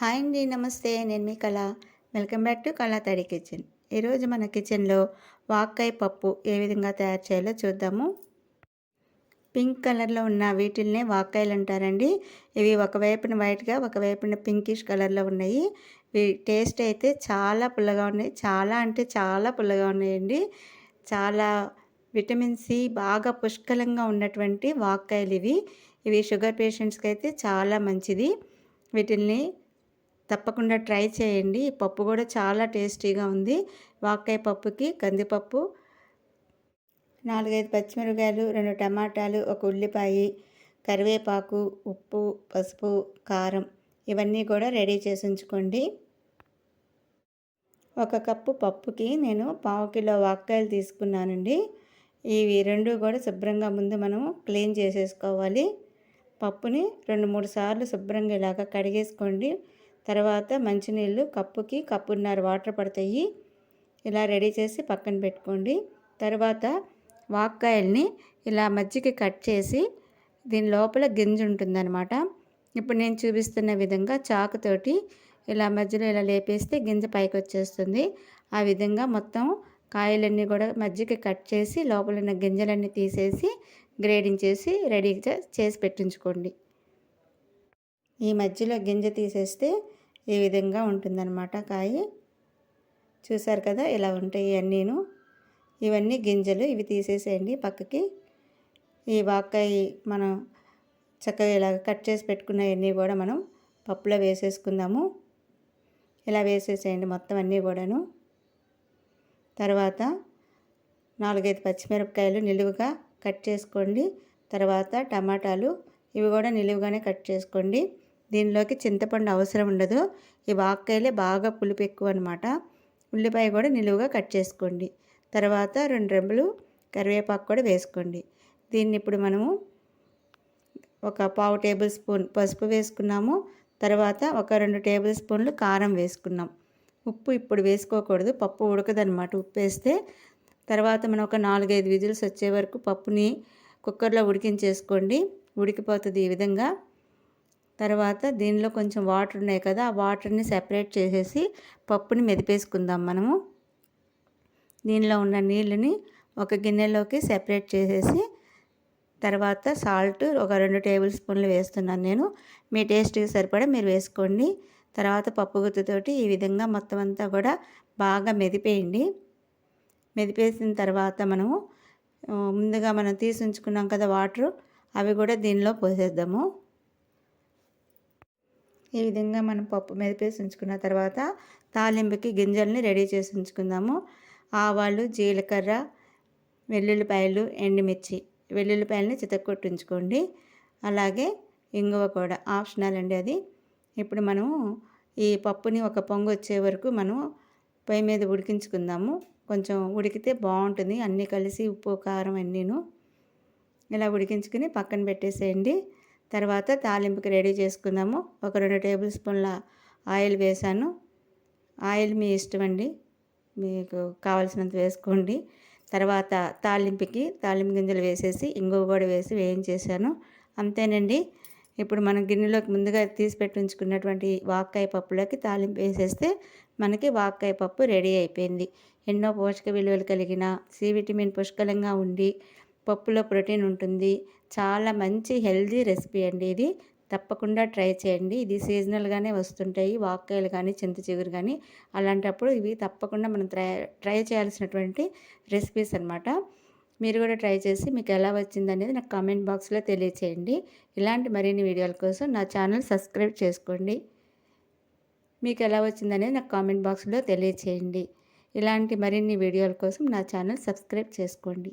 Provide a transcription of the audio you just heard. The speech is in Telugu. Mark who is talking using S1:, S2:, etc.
S1: హాయ్ అండి నమస్తే. నేను మీ కళ. వెల్కమ్ బ్యాక్ టు కళా తడి కిచెన్. ఈరోజు మన కిచెన్లో వాక్కాయ పప్పు ఏ విధంగా తయారు చేయాలో చూద్దాము. పింక్ కలర్లో ఉన్న వీటిల్నే వాక్కాయలు అంటారండి. ఇవి ఒకవైపున వైట్గా ఒకవైపున పింకిష్ కలర్లో ఉన్నాయి. టేస్ట్ అయితే చాలా పుల్లగా ఉన్నాయి. చాలా అంటే చాలా పుల్లగా ఉన్నాయండి. చాలా విటమిన్ సి బాగా పుష్కలంగా ఉన్నటువంటి వాక్కాయలు ఇవి. ఇవి షుగర్ పేషెంట్స్కి అయితే చాలా మంచిది. వీటిల్ని తప్పకుండా ట్రై చేయండి. ఈ పప్పు కూడా చాలా టేస్టీగా ఉంది. వాకాయ పప్పుకి కందిపప్పు నాలుగైదు పచ్చిమిరపకాయలు రెండు టమాటాలు ఒక ఉల్లిపాయ కరివేపాకు ఉప్పు పసుపు కారం ఇవన్నీ కూడా రెడీ చేసి ఉంచుకోండి. ఒక కప్పు పప్పుకి నేను పావు కిలో వాక్కాయలు తీసుకున్నానండి. ఇవి రెండు కూడా శుభ్రంగా ముందు మనం క్లీన్ చేసేసుకోవాలి. పప్పుని రెండు మూడు సార్లు శుభ్రంగా ఇలాగ కడిగేసుకోండి. తర్వాత మంచినీళ్ళు కప్పుకి కప్పున్నర వాటర్ పడతాయి. ఇలా రెడీ చేసి పక్కన పెట్టుకోండి. తర్వాత వాక్కాయల్ని ఇలా మజ్జికి కట్ చేసి దీని లోపల గింజ ఉంటుందన్నమాట. ఇప్పుడు నేను చూపిస్తున్న విధంగా చాకుతోటి ఇలా మధ్యలో ఇలా లేపేస్తే గింజ పైకి వచ్చేస్తుంది. ఆ విధంగా మొత్తం కాయలన్నీ కూడా మజ్జిగ కట్ చేసి లోపల ఉన్న గింజలన్నీ తీసేసి గ్రేడింగ్ చేసి రెడీగా చేసి పెట్టించుకోండి. ఈ మధ్యలో గింజ తీసేస్తే ఈ విధంగా ఉంటుందన్నమాట కాయ. చూసారు కదా ఇలా ఉంటాయి అన్నీను. ఇవన్నీ గింజలు ఇవి తీసేసేయండి పక్కకి. ఈ వాక్కాయ మనం చక్కగా ఇలా కట్ చేసి పెట్టుకున్నవన్నీ కూడా మనం పప్పులో వేసేసుకుందాము. ఇలా వేసేసేయండి మొత్తం అన్నీ కూడాను. తర్వాత నాలుగైదు పచ్చిమిరపకాయలు నిలువుగా కట్ చేసుకోండి. తర్వాత టమాటాలు ఇవి కూడా నిలువుగానే కట్ చేసుకోండి. దీనిలోకి చింతపండు అవసరం ఉండదు. ఈ వాక్కాయలే బాగా పులుపు ఎక్కువ అనమాట ఉల్లిపాయ కూడా నిలువుగా కట్ చేసుకోండి. తర్వాత రెండు రెంబులు కరివేపాకు కూడా వేసుకోండి. దీన్ని ఇప్పుడు మనము ఒక పావు టేబుల్ స్పూన్ పసుపు వేసుకున్నాము. తర్వాత ఒక రెండు టేబుల్ స్పూన్లు కారం వేసుకున్నాం. ఉప్పు ఇప్పుడు వేసుకోకూడదు. పప్పు ఉడకదనమాట ఉప్పు వేస్తే తర్వాత మనం ఒక నాలుగైదు విజిల్స్ వచ్చే వరకు పప్పుని కుక్కర్లో ఉడికించేసుకోండి. ఉడికిపోతుంది ఈ విధంగా. తర్వాత దీనిలో కొంచెం వాటర్ ఉన్నాయి కదా ఆ వాటర్ని సెపరేట్ చేసేసి పప్పుని మెదిపేసుకుందాం మనము. దీనిలో ఉన్న నీళ్ళని ఒక గిన్నెలోకి సెపరేట్ చేసేసి తర్వాత సాల్ట్ ఒక రెండు టేబుల్ స్పూన్లు వేస్తున్నాను నేను. మీ టేస్ట్కి సరిపడా మీరు వేసుకోండి. తర్వాత పప్పు గుత్తుతోటి ఈ విధంగా మొత్తం అంతా కూడా బాగా మెదిపేయండి. మెదిపేసిన తర్వాత మనము ముందుగా మనం తీసి ఉంచుకున్నాం కదా వాటర్ అవి కూడా దీనిలో పోసేద్దాము. ఈ విధంగా మనం పప్పు మెదిపేసి ఉంచుకున్న తర్వాత తాలింపుకి గింజల్ని రెడీ చేసి ఉంచుకుందాము. ఆవాలు జీలకర్ర వెల్లుల్లిపాయలు ఎండుమిర్చి. వెల్లుల్లిపాయలని చితక్కొట్టించుకోండి. అలాగే ఇంగువ కూడా ఆప్షనల్ అండి అది. ఇప్పుడు మనము ఈ పప్పుని ఒక పొంగు వచ్చే వరకు మనం పొయ్యి మీద ఉడికించుకుందాము. కొంచెం ఉడికితే బాగుంటుంది. అన్నీ కలిసి ఉప్పు కారం అన్నీను ఇలా ఉడికించుకుని పక్కన పెట్టేసేయండి. తర్వాత తాలింపుకి రెడీ చేసుకుందాము. ఒక రెండు టేబుల్ స్పూన్ల ఆయిల్ వేసాను. ఆయిల్ మీ ఇష్టం అండి. మీకు కావాల్సినంత వేసుకోండి. తర్వాత తాలింపుకి తాలింపు గింజలు వేసేసి ఇంగువ కూడా వేసి వేయించేసాను. అంతేనండి. ఇప్పుడు మనం గిన్నెలోకి ముందుగా తీసి పెట్టి ఉంచుకున్నటువంటి వాక్కాయ పప్పులోకి తాలింపు వేసేస్తే మనకి వాక్కాయ పప్పు రెడీ అయిపోయింది. ఎన్నో పోషక విలువలు కలిగిన సి విటమిన్ పుష్కలంగా ఉండి పప్పులో ప్రోటీన్ ఉంటుంది. చాలా మంచి హెల్దీ రెసిపీ అండి ఇది. తప్పకుండా ట్రై చేయండి. ఇది సీజనల్గానే వస్తుంటాయి. వాక్కాయలు కానీ చింత చిగురు కానీ అలాంటప్పుడు ఇవి తప్పకుండా మనం ట్రై ట్రై చేయాల్సినటువంటి రెసిపీస్ అనమాట మీరు కూడా ట్రై చేసి మీకు ఎలా వచ్చింది అనేది నాకు కామెంట్ బాక్స్లో తెలియచేయండి. ఇలాంటి మరిన్ని వీడియోల కోసం నా ఛానల్ సబ్స్క్రైబ్ చేసుకోండి. మీకు ఎలా వచ్చిందనేది నాకు కామెంట్ బాక్స్లో తెలియచేయండి. ఇలాంటి మరిన్ని వీడియోల కోసం నా ఛానల్ సబ్స్క్రైబ్ చేసుకోండి.